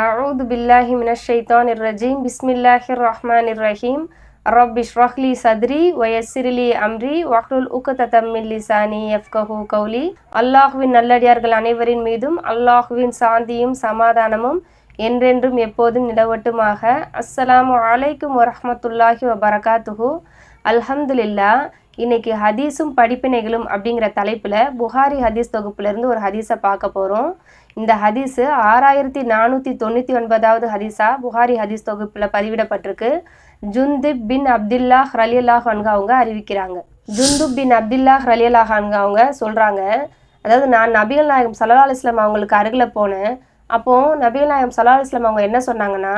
அவுது பில்லாஹி மினஷைத்தான் இர்ரஜீம் பிஸ்மில்லாஹிர் ரஹ்மான் இர்ரஹீம் ரப்பிஷ் ரஹ்லி சத்ரி வயசிரிலி அம்ரி வஹ்ருல் உக்க தத்தமில்லி சானி எஃப் கஹூ கௌலி அல்லாஹுவின் நல்லடியார்கள் அனைவரின் மீதும் அல்லாஹுவின் சாந்தியும் சமாதானமும் என்றென்றும் எப்போதும் நிலவட்டுமாக. அஸ்ஸலாமு அலைக்கும் வரஹமத்துல்லாஹி வபரகாத்துஹூ அல்ஹம்துலில்லா இன்னைக்கு ஹதீஸும் படிப்பினைகளும் அப்படிங்கிற தலைப்பில் புகாரி ஹதீஸ் தொகுப்புலேருந்து ஒரு ஹதீஸை பார்க்க போகிறோம் இந்த ஹதீஸு ஆறாயிரத்தி நானூற்றி தொண்ணூற்றி ஒன்பதாவது ஹதீஸா? புகாரி ஹதீஸ் தொகுப்பில் பதிவிடப்பட்டிருக்கு. ஜுந்துப் பின் அப்துல்லா ரலியல்லாஹ் அன்கு அவங்க அறிவிக்கிறாங்க. ஜுந்துப் பின் அப்துல்லா ரலியல்லாஹ் அவங்க சொல்கிறாங்க அதாவது நான் நபிகள் நாயகம் சல்லா அலிஸ்லாம் அவங்களுக்கு அருகில் போனேன். அப்போது நபிகள் நாயகம் சல்லா இஸ்லாம் அவங்க என்ன சொன்னாங்கன்னா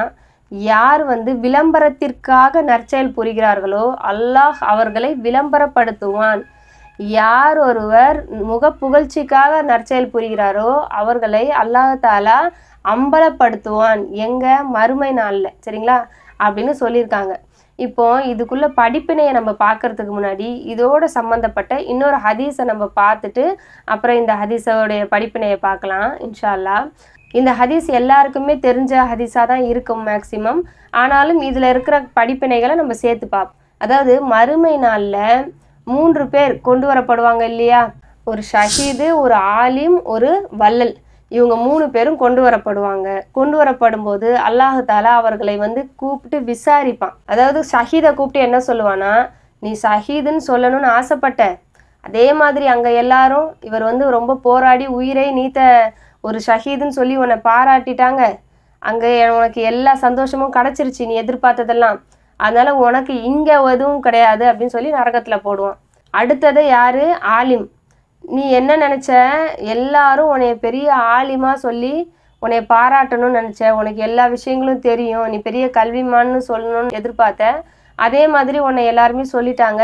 யார் வந்து விளம்பரத்திற்காக நற்செயல் புரிகிறார்களோ அல்லாஹ் அவர்களை விளம்பரப்படுத்துவான். யார் ஒருவர் முக புகழ்ச்சிக்காக நற்செயல் புரிகிறாரோ அவர்களை அல்லாஹாலா அம்பலப்படுத்துவான். எங்க? மறுமை நாளில். சரிங்களா? அப்படின்னு சொல்லியிருக்காங்க. இப்போ இதுக்குள்ள படிப்பினையை நம்ம பார்க்கறதுக்கு முன்னாடி இதோட சம்மந்தப்பட்ட இன்னொரு ஹதீஸை நம்ம பார்த்துட்டு அப்புறம் இந்த ஹதீஸோடைய படிப்பினையை பார்க்கலாம் இன்ஷா அல்லாஹ் இந்த ஹதீஸ் எல்லாருக்குமே தெரிஞ்ச ஹதீஸாக தான் இருக்கும் மேக்சிமம் ஆனாலும் இதில் இருக்கிற படிப்பினைகளை நம்ம சேர்த்து பார்ப்போம் அதாவது மறுமை நாளில் மூன்று பேர் கொண்டு வரப்படுவாங்க இல்லையா? ஒரு ஷஹீது ஒரு ஆலிம் ஒரு வள்ளல். இவங்க மூணு பேரும் கொண்டு வரப்படுவாங்க. கொண்டு வரப்படும் போது அல்லாஹு தாலா அவர்களை வந்து கூப்பிட்டு விசாரிப்பான். அதாவது ஷஹீதை கூப்பிட்டு என்ன சொல்லுவானா நீ ஷஹீதுன்னு சொல்லணும்னு ஆசைப்பட்ட. அதே மாதிரி அங்கே எல்லாரும் இவர் வந்து ரொம்ப போராடி உயிரை நீத்த ஒரு ஷஹீதுன்னு சொல்லி உன்னை பாராட்டிட்டாங்க. அங்கே உனக்கு எல்லா சந்தோஷமும் கிடச்சிருச்சு நீ எதிர்பார்த்ததெல்லாம். அதனால உனக்கு இங்கே எதுவும் கிடையாது அப்படின்னு சொல்லி நரகத்தில் போடுவான். அடுத்தது யாரு? ஆலிம். நீ என்ன நினச்ச? எல்லாரும் உன்னைய பெரிய ஆலிமா சொல்லி உன்னைய பாராட்டணும்னு நினச்ச. உனக்கு எல்லா விஷயங்களும் தெரியும். நீ பெரிய கல்விமான்னு சொல்லணும்னு எதிர்பார்த்த. அதே மாதிரி உன்னை எல்லாருமே சொல்லிட்டாங்க.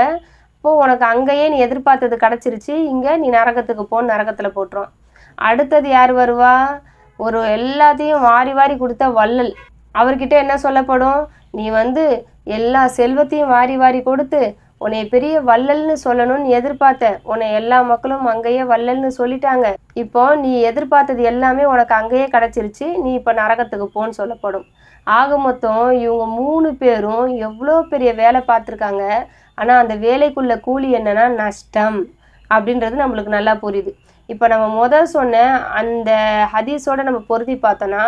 இப்போது உனக்கு அங்கேயே நீ எதிர்பார்த்தது கிடச்சிருச்சு. இங்கே நீ நரகத்துக்கு போன்னு நரகத்தில் போட்டுருவான். அடுத்தது யார் வருவா? ஒரு எல்லாத்தையும் வாரி வாரி கொடுத்த வள்ளல். அவர்கிட்ட என்ன சொல்லப்படும்? நீ வந்து எல்லா செல்வத்தையும் வாரி வாரி கொடுத்து உன்னை பெரிய வள்ளல்னு சொல்லணும்னு எதிர்பார்த்த உன்னை எல்லா மக்களும் அங்கேயே வள்ளல்னு சொல்லிட்டாங்க. இப்போ நீ எதிர்பார்த்தது எல்லாமே உனக்கு அங்கேயே கிடச்சிருச்சு. நீ இப்போ நரகத்துக்கு போன்னு சொல்லப்படும். ஆக மொத்தம் இவங்க மூணு பேரும் எவ்வளோ பெரிய வேலை பார்த்துருக்காங்க. ஆனால் அந்த வேலைக்குள்ள கூலி என்னன்னா நஷ்டம். அப்படின்றது நம்மளுக்கு நல்லா புரியுது. இப்போ நம்ம முதல் சொன்ன அந்த ஹதீஸோட நம்ம பொருத்தி பார்த்தோன்னா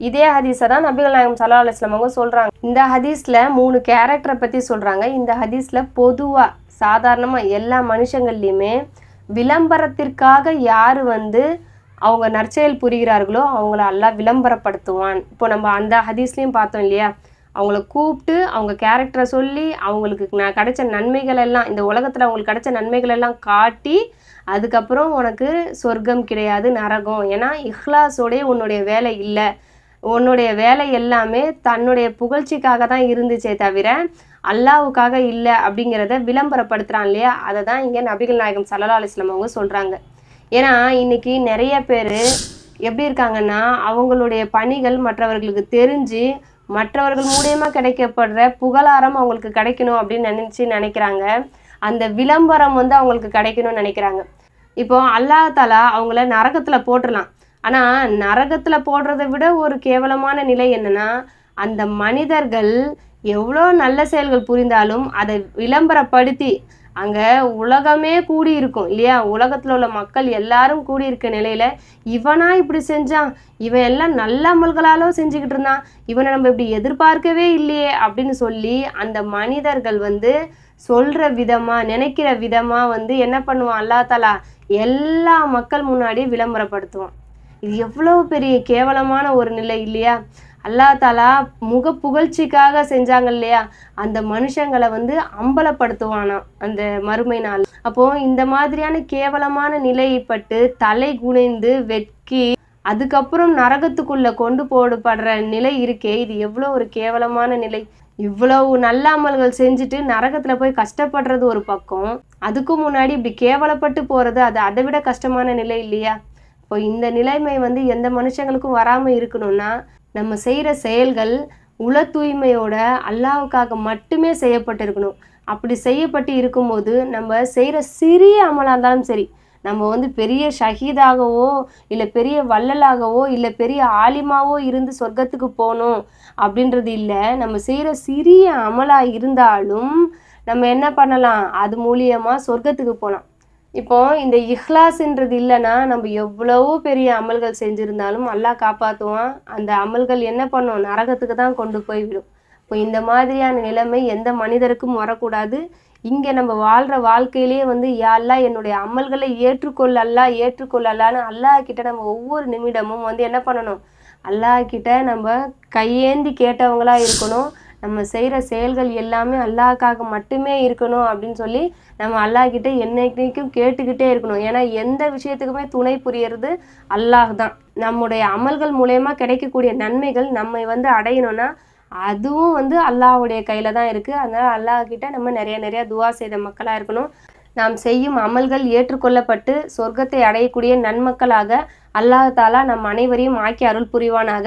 இதே ஹதீஸை தான் நபிகள் நாயகம் சல்லா அலுவலாம் அவங்க சொல்கிறாங்க இந்த ஹதீஸில் மூணு கேரக்டரை பற்றி சொல்கிறாங்க இந்த ஹதீஸில் பொதுவாக சாதாரணமாக எல்லா மனுஷங்கள்லேயுமே விளம்பரத்திற்காக யார் வந்து அவங்க நற்செயல் புரிகிறார்களோ அவங்கள எல்லாம் விளம்பரப்படுத்துவான். இப்போ நம்ம அந்த ஹதீஸ்லேயும் பார்த்தோம் இல்லையா? அவங்கள கூப்பிட்டு அவங்க கேரக்டரை சொல்லி அவங்களுக்கு நான் கிடைச்ச நன்மைகள் எல்லாம் இந்த உலகத்தில் அவங்களுக்கு கிடைச்ச நன்மைகள் எல்லாம் காட்டி அதுக்கப்புறம் உனக்கு சொர்க்கம் கிடையாது நரகம். ஏன்னா இஹ்லாஸோடைய உன்னுடைய வேலை இல்லை. உன்னுடைய வேலை எல்லாமே தன்னுடைய புகழ்ச்சிக்காக தான் இருந்துச்சே தவிர அல்லாவுக்காக இல்லை அப்படிங்கிறத விளம்பரப்படுத்துகிறான் இல்லையா? அதை தான் இங்கே நபிகள் நாயகம் சல்லா அலிஸ்லாம் அவங்க சொல்கிறாங்க ஏன்னா இன்னைக்கு நிறைய பேர் எப்படி இருக்காங்கன்னா அவங்களுடைய பணிகள் மற்றவர்களுக்கு தெரிஞ்சு மற்றவர்கள் மூலியமாக கிடைக்கப்படுற புகழாரம் அவங்களுக்கு கிடைக்கணும் அப்படின்னு நினச்சி நினைக்கிறாங்க. அந்த விளம்பரம் வந்து அவங்களுக்கு கிடைக்கணும்னு நினைக்கிறாங்க. இப்போ அல்லாஹாலா அவங்கள நரகத்தில் போட்டுடலாம் ஆனால் நரகத்தில் போடுறதை விட ஒரு கேவலமான நிலை என்னன்னா அந்த மனிதர்கள் எவ்வளோ நல்ல செயல்கள் புரிந்தாலும் அதை விளம்பரப்படுத்தி அங்கே உலகமே கூடி இருக்கும் இல்லையா? உலகத்தில் உள்ள மக்கள் எல்லாரும் கூடி இருக்க நிலையில இவனா இப்படி செஞ்சான்? இவன் எல்லாம் நல்ல அமல்களாலும் செஞ்சுக்கிட்டு இருந்தான். இவனை நம்ம இப்படி எதிர்பார்க்கவே இல்லையே அப்படின்னு சொல்லி அந்த மனிதர்கள் வந்து சொல்ற விதமா நினைக்கிற விதமா வந்து என்ன பண்ணுவான்? அல்லா தலா எல்லா மக்கள் முன்னாடியும் விளம்பரப்படுத்துவான். இது எவ்வளோ பெரிய கேவலமான ஒரு நிலை இல்லையா? அல்லா தாலா முக புகழ்ச்சிக்காக செஞ்சாங்க இல்லையா? அந்த மனுஷங்களை வந்து அம்பலப்படுத்துவானாம் அந்த மறுமை நாள். அப்போ இந்த மாதிரியான கேவலமான நிலைப்பட்டு தலை குனிந்து வெட்கி அதுக்கப்புறம் நரகத்துக்குள்ள கொண்டு போடப்படுற நிலை இருக்கே. இது எவ்வளோ ஒரு கேவலமான நிலை. இவ்வளவு நல்லாமல்கள் செஞ்சுட்டு நரகத்துல போய் கஷ்டப்படுறது ஒரு பக்கம். அதுக்கும் முன்னாடி இப்படி கேவலப்பட்டு போறது அது அதை விட கஷ்டமான நிலை இல்லையா? இப்போ இந்த நிலைமை வந்து எந்த மனுஷங்களுக்கும் வராமல் இருக்கணும்னா நம்ம செய்கிற செயல்கள் உல தூய்மையோட அல்லாவுக்காக மட்டுமே செய்யப்பட்டிருக்கணும். அப்படி செய்யப்பட்டு இருக்கும்போது நம்ம செய்கிற சிறிய அமலாக இருந்தாலும் சரி நம்ம வந்து பெரிய ஷஹீதாகவோ இல்லை பெரிய வள்ளலாகவோ இல்லை பெரிய ஆலிமாவோ இருந்து சொர்க்கத்துக்கு போகணும் அப்படின்றது இல்லை. நம்ம செய்கிற சிறிய அமலாக இருந்தாலும் நம்ம என்ன பண்ணலாம்? அது மூலியமாக சொர்க்கத்துக்கு போகலாம். இப்போ இந்த இஹ்லாஸ்ன்றது இல்லைன்னா நம்ம எவ்வளவோ பெரிய அமல்கள் செஞ்சுருந்தாலும் அல்லா காப்பாற்றுவான் அந்த அமல்கள் என்ன பண்ணும்? நரகத்துக்கு தான் கொண்டு போய் விடும். இப்போ இந்த மாதிரியான நிலைமை எந்த மனிதருக்கும் வரக்கூடாது. இங்கே நம்ம வாழ்கிற வாழ்க்கையிலேயே வந்து யாரெல்லாம் என்னுடைய அமல்களை ஏற்றுக்கொள் அல்லா அல்லாஹ் கிட்ட நம்ம ஒவ்வொரு நிமிடமும் வந்து என்ன பண்ணணும்? அல்லாஹ் கிட்ட நம்ம கையேந்தி கேட்டவங்களா இருக்கணும். நம்ம செய்கிற செயல்கள் எல்லாமே அல்லாஹ்க்காக மட்டுமே இருக்கணும் அப்படின்னு சொல்லி நம்ம அல்லாஹ்கிட்ட என்னைக்கும் கேட்டுக்கிட்டே இருக்கணும். ஏன்னா எந்த விஷயத்துக்குமே துணை புரியறது அல்லாஹ் தான். நம்முடைய அமல்கள் மூலயமா கிடைக்கக்கூடிய நன்மைகள் நம்மை வந்து அடையணும்னா அதுவும் வந்து அல்லாஹ்வுடைய கையில் தான் இருக்குது அதனால் அல்லாஹ்கிட்ட நம்ம நிறைய நிறைய துவா செய்த மக்களாக இருக்கணும். நாம் செய்யும் அமல்கள் ஏற்றுக்கொள்ளப்பட்டு சொர்க்கத்தை அடையக்கூடிய நன்மக்களாக அல்லாஹ் தாலா நம் அனைவரையும் ஆக்கி அருள் புரிவானாக.